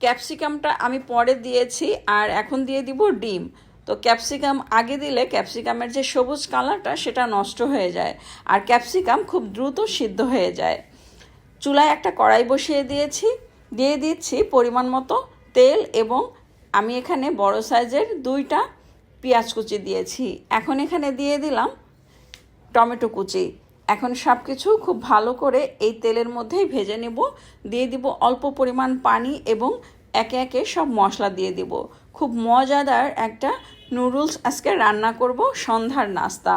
ক্যাপসিকামটা আমি পরে দিয়েছি আর এখন দিয়ে দিব ডিম। তো ক্যাপসিকাম আগে দিলে ক্যাপসিকামের যে সবুজ কালারটা সেটা নষ্ট হয়ে যায় আর ক্যাপসিকাম খুব দ্রুত সিদ্ধ হয়ে যায়। চুলায় একটা কড়াই বসিয়ে দিয়েছি, দিয়ে দিচ্ছি পরিমাণ মতো তেল এবং আমি এখানে বড় সাইজের দুইটা পেঁয়াজ কুচি দিয়েছি। এখন এখানে দিয়ে দিলাম টমেটো কুচি। এখন সব কিছু খুব ভালো করে এই তেলের মধ্যেই ভেজে নেব। দিয়ে দিব অল্প পরিমাণ পানি এবং একে একে সব মশলা দিয়ে দিব। খুব মজাদার একটা নুডলস আজকে রান্না করব সন্ধ্যার নাস্তা।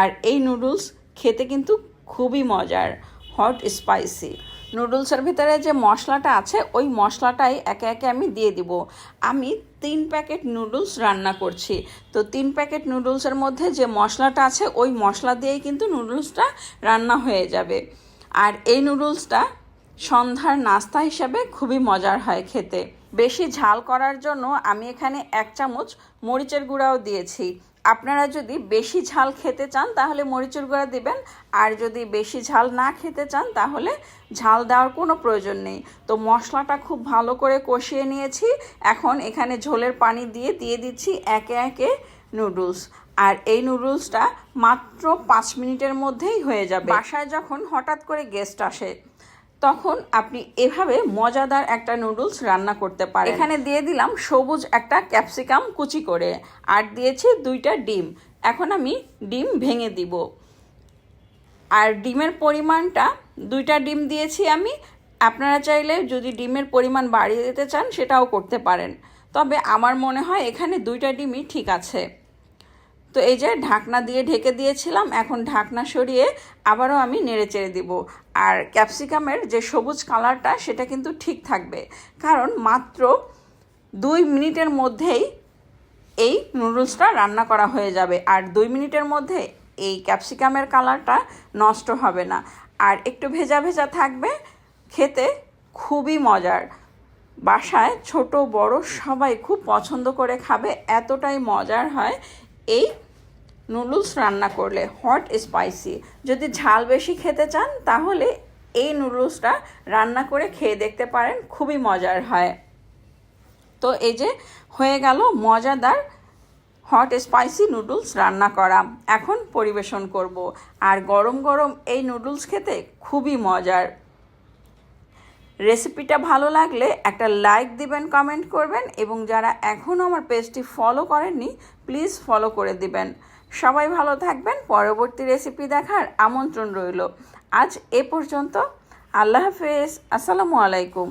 আর এই নুডলস খেতে কিন্তু খুবই মজার, হট স্পাইসি। নুডলসের ভিতরে যে মশলাটা আছে, ওই মশলাটাই একে একে আমি দিয়ে দিব। আমি তিন প্যাকেট নুডলস রান্না করছি। তো তিন প্যাকেট নুডলসের মধ্যে যে মশলাটা আছে, ওই মশলা দিয়েই কিন্তু নুডলসটা রান্না হয়ে যাবে। আর এই নুডলসটা সন্ধ্যার নাস্তা হিসাবে খুবই মজার হয় খেতে। বেশি ঝাল করার জন্য আমি এখানে এক চামচ মরিচের গুঁড়াও দিয়েছি। আপনারা যদি বেশি ঝাল খেতে চান, তাহলে মরিচের গুঁড়া দিবেন। আর যদি বেশি ঝাল না খেতে চান, তাহলে ঝাল দেওয়ার কোনো প্রয়োজন নেই। তো মশলাটা খুব ভালো করে কষিয়ে নিয়েছি। এখন এখানে ঝোলের পানি দিয়ে দিয়ে দিচ্ছি একে একে নুডলস। আর এই নুডলসটা মাত্র পাঁচ মিনিটের মধ্যেই হয়ে যাবে। বাসায় যখন হঠাৎ করে গেস্ট আসে তখন আপনি এভাবে মজাদার একটা নুডলস রান্না করতে পারেন। এখানে দিয়ে দিলাম সবুজ একটা ক্যাপসিকাম কুচি করে, আর দিয়েছি দুইটা ডিম। এখন আমি ডিম ভেঙে দিব। আর ডিমের পরিমাণটা, দুইটা ডিম দিয়েছি আমি। আপনারা চাইলে যদি ডিমের পরিমাণ বাড়িয়ে দিতে চান, সেটাও করতে পারেন। তবে আমার মনে হয় এখানে দুইটা ডিমই ঠিক আছে। তো এই যে ঢাকনা দিয়ে ঢেকে দিয়েছিলাম, এখন ঢাকনা সরিয়ে আবারও আমি নেড়ে চেড়ে দিব। আর ক্যাপসিকামের যে সবুজ কালারটা, সেটা কিন্তু ঠিক থাকবে। কারণ মাত্র দুই মিনিটের মধ্যেই এই নুডলসটা রান্না করা হয়ে যাবে। আর দুই মিনিটের মধ্যে এই ক্যাপসিকামের কালারটা নষ্ট হবে না। আর একটু ভেজা ভেজা থাকবে, খেতে খুবই মজার। বাসায় ছোট, বড় সবাই খুব পছন্দ করে খাবে, এতটাই মজার হয় এই নুডলস রান্না করলে হট স্পাইসি। যদি ঝাল বেশি খেতে চান, তাহলে এই নুডলসটা রান্না করে খেয়ে দেখতে পারেন, খুবই মজার হয়। তো এই যে হয়ে গেল মজাদার হট স্পাইসি নুডলস রান্না করা। এখন পরিবেশন করব। আর গরম গরম এই নুডলস খেতে খুবই মজার। রেসিপিটা ভালো লাগলে একটা লাইক দিবেন কমেন্ট করবেন এবং যারা এখনও আমার পেজটি ফলো করেননি প্লিজ ফলো করে দিবেন। সবাই ভালো থাকবেন, পরবর্তী রেসিপি দেখার আমন্ত্রণ রইল। আজ এ পর্যন্ত, আল্লাহ হাফেজ, আসসালামু আলাইকুম।